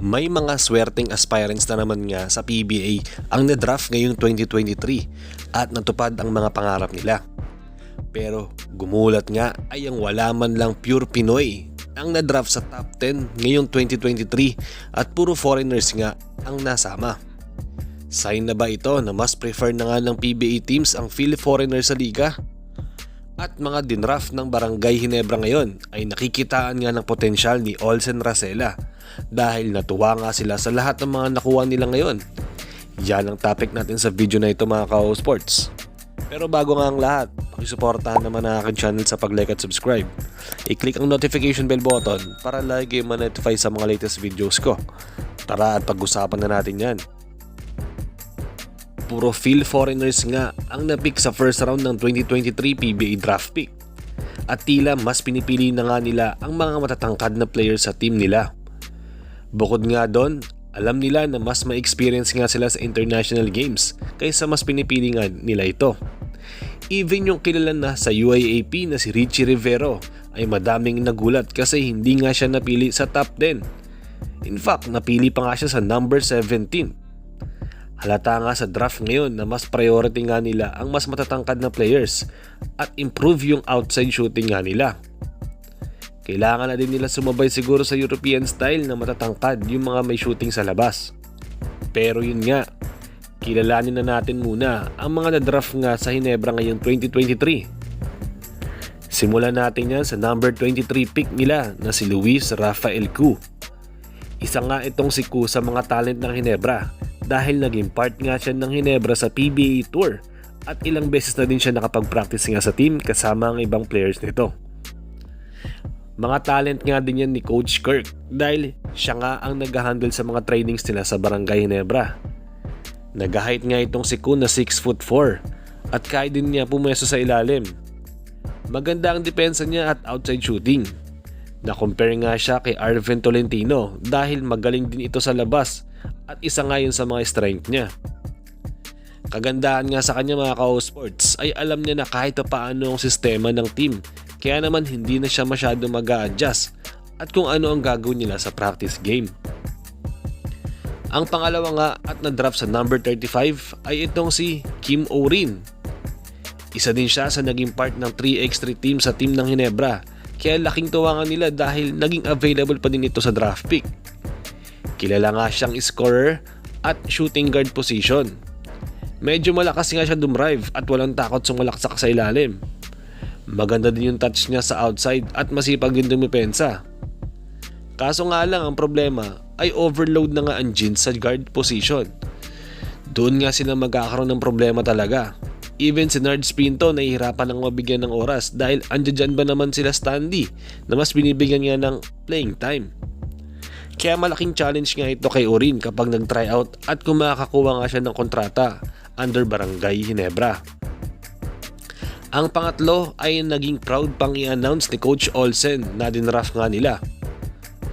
May mga swerteng aspirants na naman nga sa PBA ang na-draft ngayong 2023 at natupad ang mga pangarap nila. Pero gumulat nga ay ang wala man lang pure Pinoy ang na-draft sa top 10 ngayong 2023 at puro foreigners nga ang nasama. Sign na ba ito na mas prefer na nga ng PBA teams ang Philly foreigners sa liga? At mga dinraft ng Barangay Hinebra ngayon ay nakikitaan nga ng potensyal ni Olsen Racela dahil natuwa nga sila sa lahat ng mga nakuha nila ngayon. Yan ang topic natin sa video na ito mga kao sports. Pero bago nga ang lahat, pakisuportahan naman ang aking channel sa pag-like at subscribe. I-click ang notification bell button para lagi ma-notify sa mga latest videos ko. Tara at pag-usapan na natin yan. Puro Phil foreigners nga ang napick sa first round ng 2023 PBA draft pick. At tila mas pinipili na nga nila ang mga matatangkad na players sa team nila. Bukod nga doon, alam nila na mas may experience nga sila sa international games kaysa mas pinipili nga nila ito. Even yung kilala na sa UIAP na si Richie Rivero ay madaming nagulat kasi hindi nga siya napili sa top 10. In fact, napili pa nga siya sa number 17. Halata nga sa draft ngayon na mas priority nga nila ang mas matatangkad na players at improve yung outside shooting nga nila. Kailangan na din nila sumabay siguro sa European style na matatangkad yung mga may shooting sa labas. Pero yun nga, kilalanin na natin muna ang mga na-draft nga sa Hinebra ngayong 2023. Simulan natin yan sa number 23 pick nila na si Luis Rafael Cu. Isa nga itong si Cu sa mga talent ng Hinebra dahil naging part nga siya ng Hinebra sa PBA Tour at ilang beses na din siya nakapag-practice nga sa team kasama ang ibang players nito. Mga talent nga din yan ni Coach Kirk dahil siya nga ang nag-handle sa mga trainings nila sa Barangay Hinebra. Nag-height nga itong si Kun na 6 foot 4 at kaya din niya pumeso sa ilalim. Maganda ang depensa niya at outside shooting. Na-compare nga siya kay Arvin Tolentino dahil magaling din ito sa labas at isa nga yun sa mga strength niya. Kagandahan nga sa kanya mga ka-sports ay alam niya na kahit pa paano ang sistema ng team kaya naman hindi na siya masyado mag adjust at kung ano ang gagawin nila sa practice game. Ang pangalawa nga at na-draft sa number 35 ay itong si Kim Orin. Isa din siya sa naging part ng 3x3 team sa team ng Hinebra kaya laking tuwangan nila dahil naging available pa din ito sa draft pick. Kilala nga siyang scorer at shooting guard position. Medyo malakas nga siya dumrive at walang takot sumalaksak sa ilalim. Maganda din yung touch niya sa outside at masipag din dumipensa. Kaso nga lang ang problema ay overload na nga ang jeans sa guard position. Doon nga sila magkakaroon ng problema talaga. Even si Nard Spinto nahihirapan ng mabigyan ng oras dahil andyan ba naman sila Standy na mas binibigyan niya ng playing time. Kaya malaking challenge nga ito kay Orin kapag nag-try out at kung makakakuha nga siya ng kontrata under Barangay Hinebra. Ang pangatlo ay naging proud pang i-announce ni Coach Olsen na dinraft nga nila.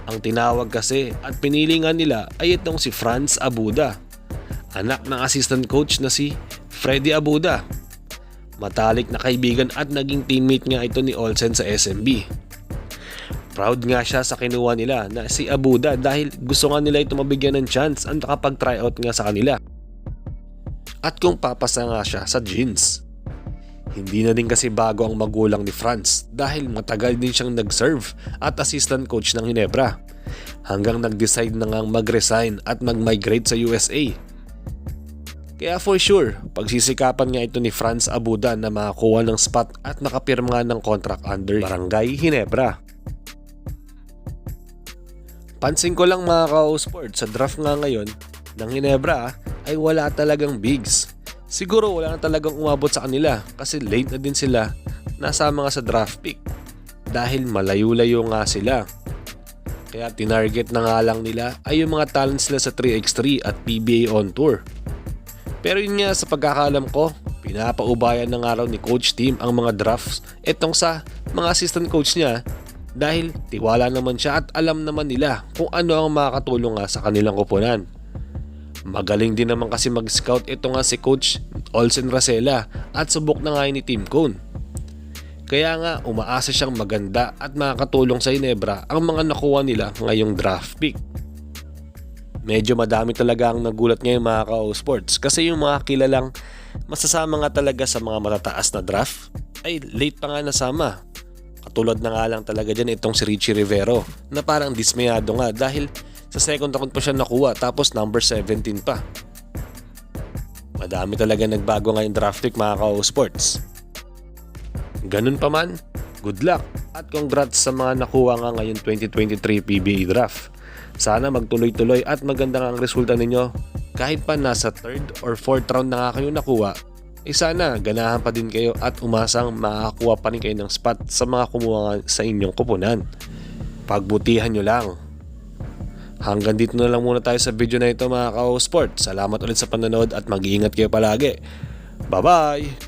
Ang tinawag kasi at pinili nga nila ay itong si Franz Abuda, anak ng assistant coach na si Freddy Abuda. Matalik na kaibigan at naging teammate nga ito ni Olsen sa SMB. Proud nga siya sa kinuha nila na si Abuda dahil gusto nga nila ito mabigyan ng chance ang nakapag-tryout nga sa kanila. At kung papasa nga siya sa jeans. Hindi na din kasi bago ang magulang ni Franz dahil matagal din siyang nag-serve at assistant coach ng Hinebra hanggang nag-decide na ngang mag-resign at mag-migrate sa USA. Kaya for sure, pagsisikapan nga ito ni Franz Abuda na makakuha ng spot at nakapirma ng contract under Barangay Hinebra. Pansin ko lang mga ka-sport sa draft nga ngayon ng Hinebra ay wala talagang bigs. Siguro wala na talagang umabot sa kanila kasi late na din sila nasama nga sa draft pick dahil malayo-layo nga sila. Kaya tinarget na nga lang nila ay yung mga talents nila sa 3x3 at PBA on tour. Pero yun nga sa pagkakalam ko, pinapaubayan ng araw ni coach team ang mga drafts etong sa mga assistant coach niya dahil tiwala naman siya at alam naman nila kung ano ang makakatulong nga sa kanilang kupunan. Magaling din naman kasi mag-scout ito nga si Coach Olsen Racela at subok na nga ni Team Cone. Kaya nga umaasa siyang maganda at makakatulong sa Inebra ang mga nakuha nila ngayong draft pick. medyo madami talaga ang nagulat ngayon mga ka sports kasi yung mga kilalang masasama nga talaga sa mga matataas na draft ay late pa nga nasama. Katulad na nga lang talaga dyan itong si Richie Rivero na parang dismayado nga dahil sa second round pa siya nakuha tapos number 17 pa. Madami talaga nagbago ngayong draft pick mga ka sports. Ganun pa man, good luck at congrats sa mga nakuha nga ngayon 2023 PBA draft. Sana magtuloy-tuloy at maganda ang resulta ninyo. Kahit pa nasa 3rd or 4th round na nga kayo nakuha, eh sana ganahan pa din kayo at umasang makakakuha pa rin kayo ng spot sa mga kumuha sa inyong kupunan. Pagbutihan nyo lang. Hanggang dito na lang muna tayo sa video na ito mga ka-sport. Salamat ulit sa panonood at mag-iingat kayo palagi. Bye-bye!